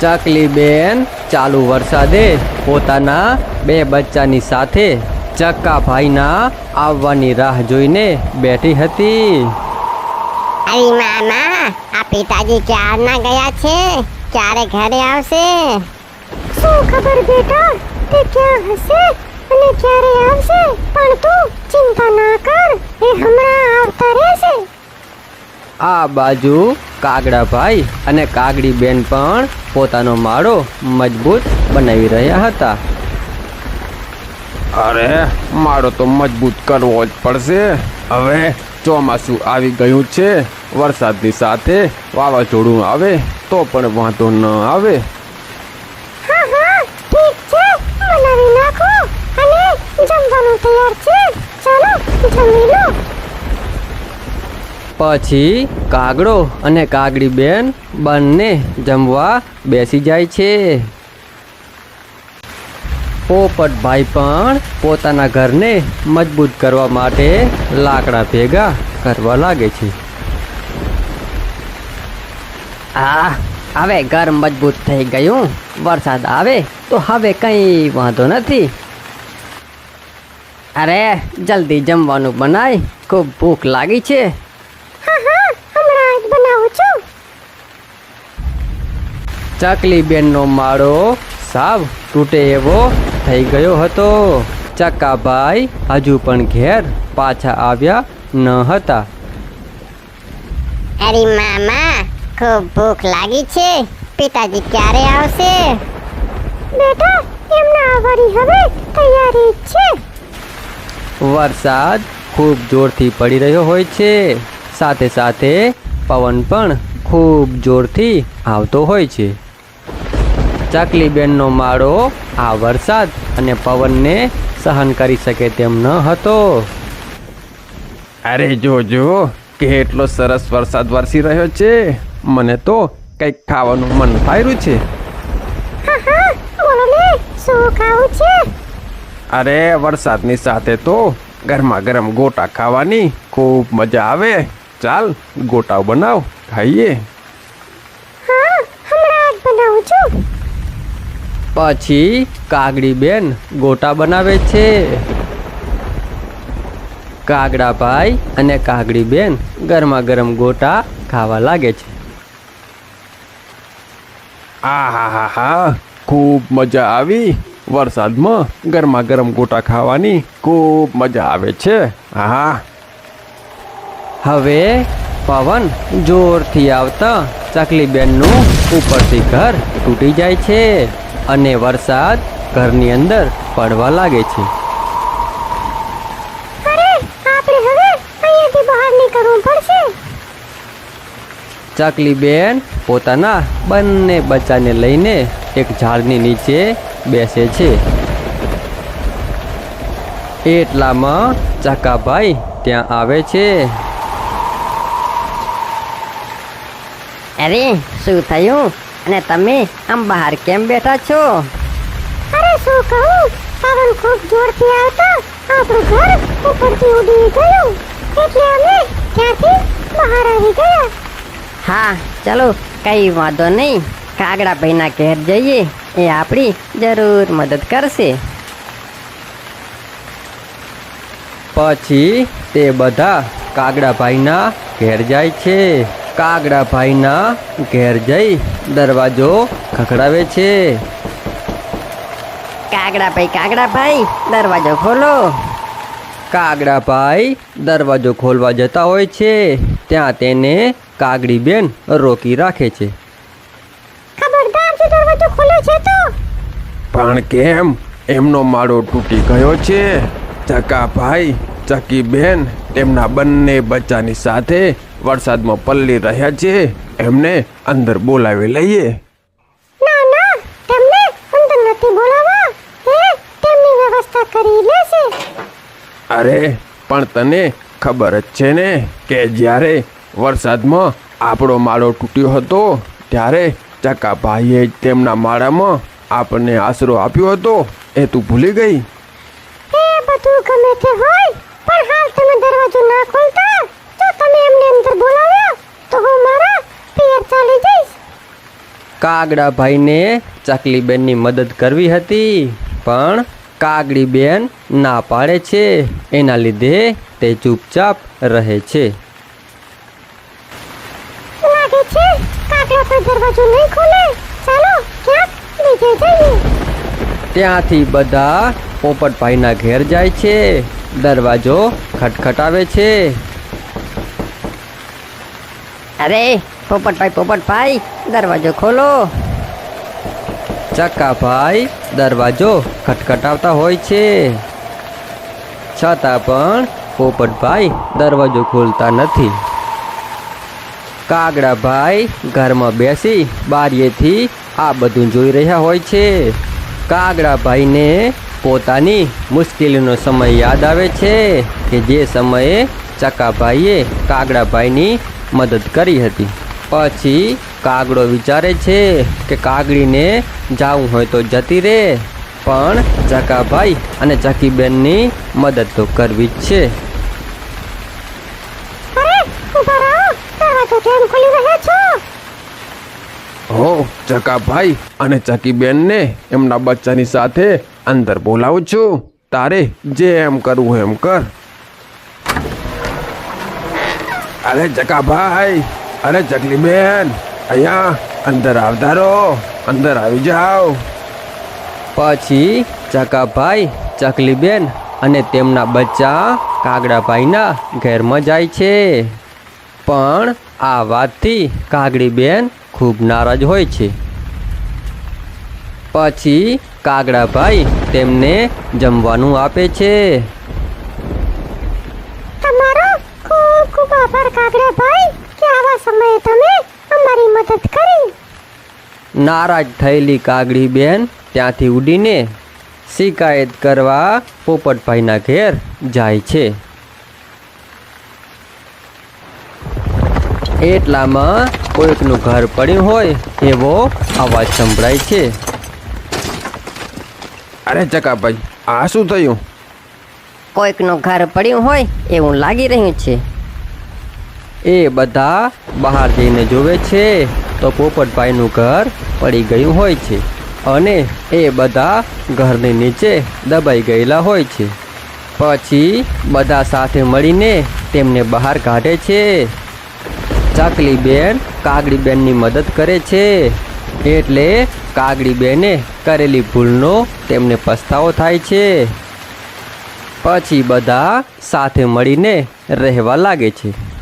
ચકલી બેન ચાલુ વરસાદે પોતાના બે બચ્ચાની સાથે ચક્કા ભાઈના આવવાની રાહ જોઈને બેઠી હતી. અરે મામા આ પિતાજી ક્યારના ગયા છે? ક્યારે ઘરે આવશે? શું ખબર બેટા? તે ક્યાં હશે અને ક્યારે આવશે? પણ તું ચિંતા ના કર એ હમણાં આવતા રહેશે. આ બાજુ કાગડાભાઈ અને કાગડી બેન પણ પોતાનો માળો મજબૂત બનાવી રહ્યા હતા. અરે માળો તો મજબૂત કરવો જ પડશે. હવે ચોમાસું આવી ગયું છે. વરસાદની સાથે વાવાઝોડું આવે તો પણ વાંધો ન આવે. હા હા ઠીક છે. બનાવી નાખો. અને જમવાનું તૈયાર છે. ચાલો જમી લો. પછી કાગડો અને કાગડી બેન બંને જમવા બેસી જાય છે. પોપટભાઈ પણ પોતાના ઘરને મજબૂત કરવા માટે લાકડા ભેગા કરવા લાગે છે. આ, હવે ઘર મજબૂત થઈ ગયું. વરસાદ આવે તો હવે કંઈ વાંધો નથી. અરે, જલ્દી જમવાનું બનાય. ખૂબ ભૂખ લાગી છે હા હા હમણાં જ બનાવું છું ચકલી બેનનો માળો સાવ તૂટે એવો થઈ ગયો હતો. ચક્કાભાઈ હજુ પણ ઘેર પાછા આવ્યા ન હતા. અરે મામા ખૂબ ભૂખ લાગી છે. પિતાજી ક્યારે આવશે? બેટા એમના આવવાની હવે તૈયારી છે. વરસાદ ખૂબ જોરથી પડી રહ્યો હોય છે. સાથે સાથે પવન પણ ખૂબ જોરથી આવતો હોય છે. ચકલી બેનનો માળો આ વરસાદ અને પવનને સહન કરી શકે તેમ ન હતો. અરે જોજો કેટલો સરસ વરસાદ વરસી રહ્યો છે. મને તો કંઈક ખાવાનું મન થાયરું છે. હા હા બોલો ને શું ખાવું છે? અરે વરસાદની સાથે તો ગરમા ગરમ ગોટા ખાવાની ખૂબ મજા આવે. ચાલ ગોટા બનાવ ખાઈએ હા હમણાં જ બનાવું છું પછી કાગડી બેન ગોટા બનાવે છે. કાગડાભાઈ અને કાગડી બેન ગરમા ગરમ ગોટા ખાવા લાગે છે. આ હા હા હા ખૂબ મજા આવી. વરસાદમાં ગરમા ગરમ ગોટા ખાવાની ખૂબ મજા આવે છે. હા હવે પવન જોરથી આવતા ચકલીબેનનું ઉપરથી ઘર તૂટી જાય છે. અને વરસાદ ઘરની અંદર પડવા લાગે છે. અરે આપણે હવે અહીંયાથી બહાર નીકળવું પડશે. ચકલી બેન પોતાના બંને બચ્ચાને લઈને એક ઝાડની નીચે બેસે છે. એટલામાં ચકાભાઈ ત્યાં આવે છે. અરે શું થયું? અને તમે આમ બહાર કેમ બેઠા છો? અરે શું કહું? પવન ખૂબ જોરથી આવતા આપણું ઘર ઉપરથી ઉડી ગયું. એટલે અમે ત્યાંથી બહાર આવી ગયા. હા ચલો કઈ વાંધો નહીં. કાગડા ભાઈના ઘેર જઈએ. એ આપણી જરૂર મદદ કરશે. પછી તે બધા કાગડા ભાઈના ઘેર જાય છે. કાગડાભાઈના ઘેર જઈ દરવાજો ખખડાવે છે. કાગડા ભાઈ કાગડા ભાઈ દરવાજો ખોલો. કાગડાભાઈ દરવાજો ખોલવા જતા હોય છે. ત્યાં તેને કાગડી બેન રોકી રાખે છે. ખબરદાર જો દરવાજો ખોલે છે તો? પણ કેમ? એમનો માળો તૂટી ગયો છે. ચકા ભાઈ ચકી બેન તેમના બંને બચ્ચાની સાથે વરસાદમાં પલ્લી રહ્યા છે એમને અંદર બોલાવી લઈએ. ના ના તમને અંદર નથી બોલાવા એ તેમની વ્યવસ્થા કરી લેશે. અરે પણ તને ખબર જ છે ને કે જ્યારે વરસાદમાં આપણો માળો તૂટ્યો હતો ત્યારે ચકા ભાઈએ જ તેમના માળામાં આપણને આશરો આપ્યો હતો. એ તું ભૂલી ગઈ? એ બધું ગમે તે હોય પણ હાલ તમે દરવાજો ના ખોલતા. અંદર બોલાવ્યા તો હું મારા પિયર ચાલી જઈશ. કાગડાભાઈને ચકલીબેનની મદદ કરવી હતી પણ કાગડીબેન ના પાડે છે. એના લીધે તે ચૂપચાપ રહે છે. લાગે છે કાગડા કોઈ દરવાજો નહીં ખોલે. ચાલો ક્યાંક બીજે જઈએ. ત્યાંથી બધા પોપટભાઈના ઘેર જાય છે. દરવાજો ખટખટાવે છે. અરે, પોપટભાઈ પોપટભાઈ, દરવાજો ખોલો. ચક્કાભાઈ, દરવાજો ખટખટાવતા હોય છે. છતાં પણ પોપટભાઈ દરવાજો ખોલતા નથી. કાગડાભાઈ ઘરમાં બેસી બારીએથી આ બધું જોઈ રહ્યા હોય છે. કાગડાભાઈને પોતાની મુશ્કેલીનો સમય યાદ આવે છે કે જે સમયે ચકાભાઈએ કાગડાભાઈની મદદ કરી હતી. પછી કાગડો વિચારે છે કે કાગડીને જાવું હોય તો જતી રહે પણ ચકાભાઈ અને જકીબેનની મદદ તો કરવી જ છે. હો ચકાભાઈ અને ચકીબેનને એમના બચ્ચાની સાથે અંદર બોલાવું છું. તારે જે એમ કરવું એમ કર. અરે ચકાભાઈ અરે ચકલી બેન અહીંયા અંદર આવતા રહો, અંદર આવી જાઓ. પછી ચકાભાઈ ચકલીબેન અને તેમના બચ્ચા કાગડાભાઈના ઘેરમાં જાય છે. પણ આ વાતથી કાગડીબેન ખૂબ નારાજ હોય છે. પછી કાગડાભાઈ તેમને જમવાનું આપે છે તમારો ખૂબ ખૂબ કાગડા ભાઈ કે આવા સમયે તમે અમારી મદદ કરી. નારાજ થયેલી કાગડીબેન ત્યાંથી ઉડીને શિકાયત કરવા પોપટભાઈના ઘેર જાય છે. એટલામાં કોઈકનું ઘર પડ્યું હોય એવો અવાજ સંભળાય છે. અરે ચકાભાઈ આ શું થયું? કોઈકનું ઘર પડ્યું હોય એવું લાગી રહ્યું છે. એ બધા બહાર જઈને જોવે છે તો પોપટભાઈનું ઘર પડી ગયું હોય છે અને એ બધા ઘરની નીચે દબાઈ ગયેલા હોય છે. પછી બધા સાથે મળીને તેમને બહાર કાઢે છે. ચકલીબેન કાગડીબેનની મદદ કરે છે. એટલે કાગડીબેને કરેલી ભૂલનો તેમને પસ્તાવો થાય છે. પછી બધા સાથે મળીને રહેવા લાગે છે.